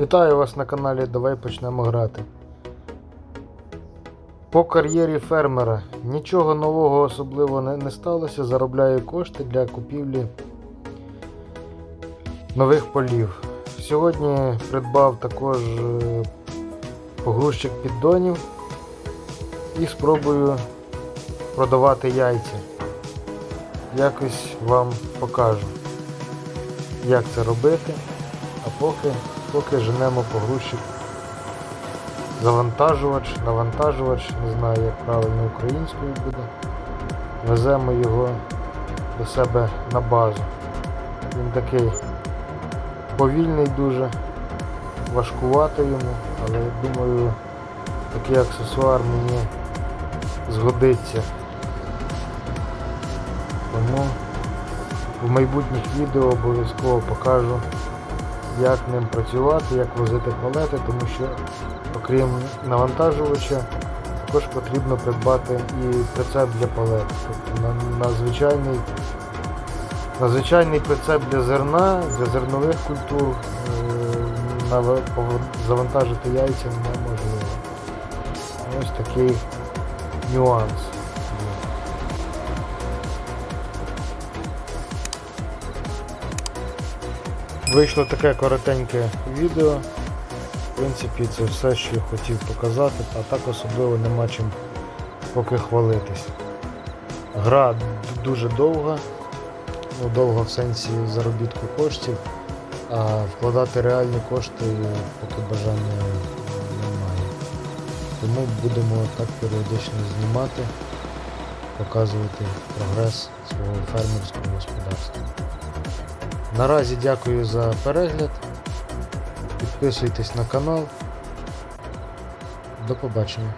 Вітаю вас на каналі Давай почнемо грати. По кар'єрі фермера нічого нового особливо не, не сталося. Заробляю кошти для купівлі нових полів. Сьогодні придбав також е, погрузчик піддонів і спробую продавати яйця. Якось вам покажу, як це робити. А поки, поки женемо погрузчик завантажувач, навантажувач, не знаю як правильно українською буде. Веземо його до себе на базу. Він такий повільний дуже, важкувато йому, але я думаю такий аксесуар мені згодиться. Тому в майбутніх відео обов'язково покажу як ним працювати, як возити палети, тому що окрім навантажувача також потрібно придбати і прицеп для палет. Тобто на, на, звичайний, на звичайний прицеп для зерна, для зернових культур е, пов- завантажити яйця неможливо. Ось такий нюанс. Вийшло таке коротеньке відео. В принципі, це все, що я хотів показати, а так особливо нема чим поки хвалитись. Гра дуже довга, ну довга в сенсі заробітку коштів, а вкладати реальні кошти поки бажання немає. Тому будемо так періодично знімати, показувати прогрес свого фермерського господарства. Наразі дякую за перегляд. Підписуйтесь на канал. До побачення.